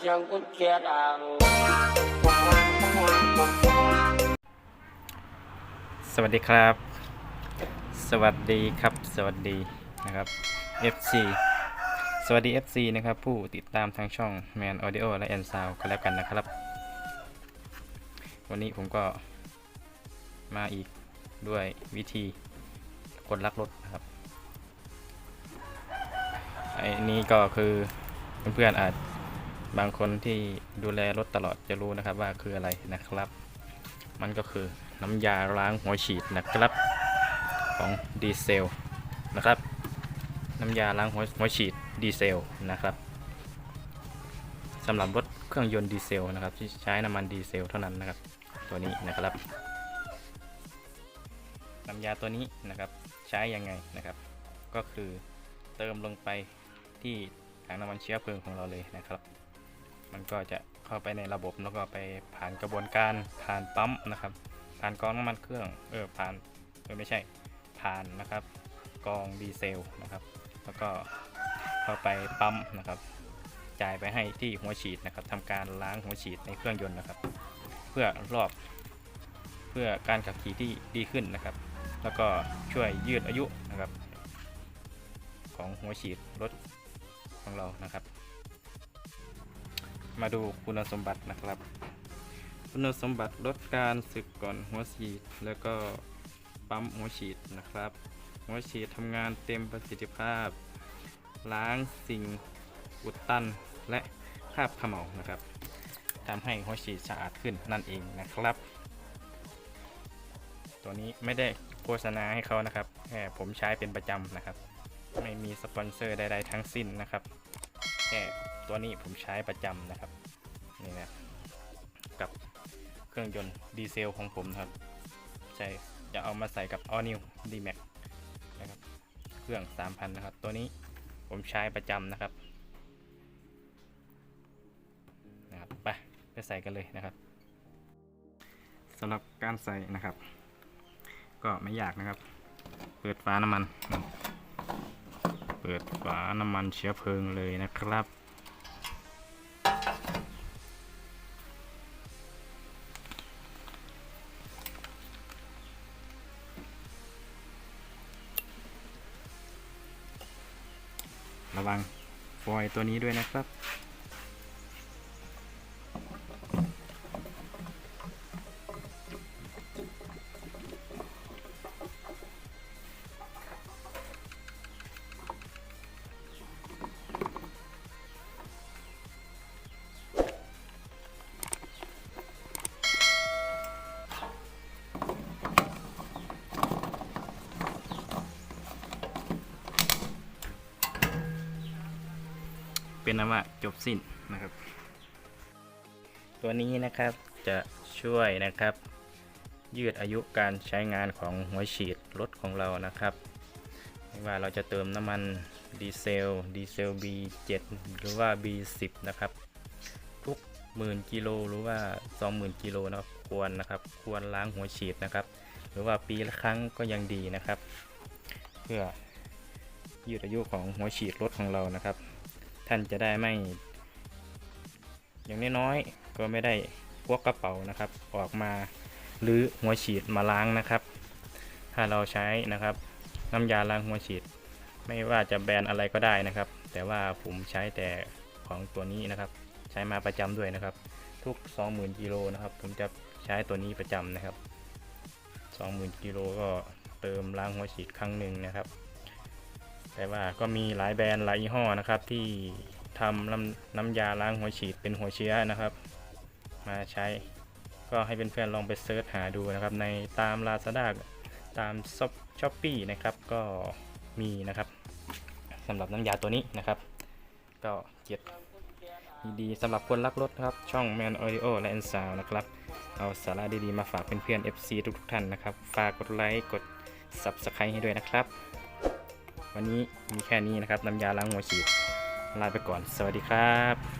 เสียงกุญแจดังสวัสดีครับ สวัสดีครับ สวัสดีนะครับ FC สวัสดี FC นะครับ ผู้ติดตามทางช่อง Man Audio และ N Sound กันแล้วกันนะครับ วันนี้ผมก็มาอีกด้วยวิธีคนรักรถนะครับไอ้นี่ก็คือเพื่อนๆอาจ บางคนที่ดูแลรถตลอดจะรู้นะครับว่าคืออะไรนะครับ มันก็คือน้ำยาล้างหัวฉีดนะครับของดีเซลนะครับ น้ำยาล้างหัวหัวฉีดดีเซลนะครับสำหรับรถเครื่องยนต์ดีเซลนะครับ ที่ใช้น้ำมันดีเซลเท่านั้นนะครับ ตัวนี้นะครับ น้ำยาตัวนี้นะครับใช้ยังไงนะครับ ก็คือเติมลงไปที่ถังน้ำมันเชื้อเพลิงของเราเลยนะครับ มันก็จะเข้าไปในระบบแล้วก็ไปผ่านกระบวนการผ่านปั๊มนะครับ ผ่านกรองน้ำมันเครื่องเออผ่านเออไม่ใช่ผ่านนะครับกรองดีเซลนะครับ แล้วก็เข้าไปปั๊มนะครับจ่ายไปให้ที่หัวฉีดนะครับทำการล้างหัวฉีดในเครื่องยนต์นะครับ เพื่อรอบเพื่อการขับขี่ที่ดีขึ้นนะครับ แล้วก็ช่วยยืดอายุนะครับ ของหัวฉีดรถของเรานะครับ มาดูคุณสมบัตินะครับ คุณสมบัติลดการสึกก่อนหัวฉีด แล้วก็ปั๊มหัวฉีดนะครับ หัวฉีดทำงานเต็มประสิทธิภาพ ล้างสิ่งอุดตันและคราบขม่านะครับทำให้หัวฉีดสะอาดขึ้นนั่นเองนะครับ ตัวนี้ไม่ได้โฆษณาให้เขานะครับแค่ผมใช้เป็นประจำนะครับ ไม่มีสปอนเซอร์ใดๆทั้งสิ้นนะครับ แค่ตัวนี้ผมใช้ประจำนะครับนี่นะกับเครื่องยนต์ดีเซลของผมนะครับใช่จะเอามาใส่กับ All New D Max นะครับเครื่อง 3,000 นะครับ ตัวนี้ผมใช้ประจำนะครับนะครับไปไปใส่กันเลยนะครับสำหรับการใส่นะครับ ก็ไม่ยากนะครับ เปิดฝาน้ำมัน ปิดฝาน้ำมันเชื้อเพลิงเลยนะครับ ระวังฟอยล์ตัวนี้ด้วยนะครับ เป็นนว่าจบสิ้นนะครับ ตัวนี้นะครับจะช่วยนะครับ ยืดอายุการใช้งานของหัวฉีดรถของเรานะครับ ไม่ว่าเราจะเติมน้ำมันดีเซลดีเซล B7 หรือว่า B10 นะครับ ทุกหมื่นกิโลหรือว่า 20,000กิโลนะครับควรนะครับ ควรล้างหัวฉีดนะครับ หรือว่าปีละครั้งก็ยังดีนะครับ เพื่อยืดอายุของหัวฉีดรถของเรานะครับ ท่านจะได้ไม่ อย่างน้อยๆก็ไม่ได้พวกกระเป๋านะครับ ออกมาหรือหัวฉีดมาล้างนะครับ ถ้าเราใช้นะครับน้ำยาล้างหัวฉีด ไม่ว่าจะแบรนด์อะไรก็ได้นะครับ แต่ว่าผมใช้แต่ของตัวนี้นะครับ ใช้มาประจำด้วยนะครับ ทุก 20,000กิโลนะครับ ผมจะใช้ตัวนี้ประจำนะครับ 20,000กิโลก็เติมล้างหัวฉีดครั้งหนึ่งนะครับ แต่ว่าก็มีหลายแบรนด์หลายยี่ห้อนะครับ ที่ทำน้ำน้ำยาล้างหัวฉีดเป็นหัวเชื้อนะครับ มาใช้ก็ให้เพื่อนๆลองไปเซิร์ชหาดูนะครับ ในตาม Lazada ตามช้อปปี้นะครับก็มีนะครับสำหรับน้ำยาตัวนี้นะครับ ก็เก็บดีๆสำหรับคนรักรถครับ ช่อง Man Audio และ N Sound นะครับ เอาสาระดีๆ มาฝากเพื่อนๆ FC ทุกๆท่านนะครับ ฝากกดไลค์กด Subscribe ให้ด้วยนะครับ วันนี้มีแค่นี้นะครับน้ำยาล้างหัวฉีดลาไปก่อน สวัสดีครับ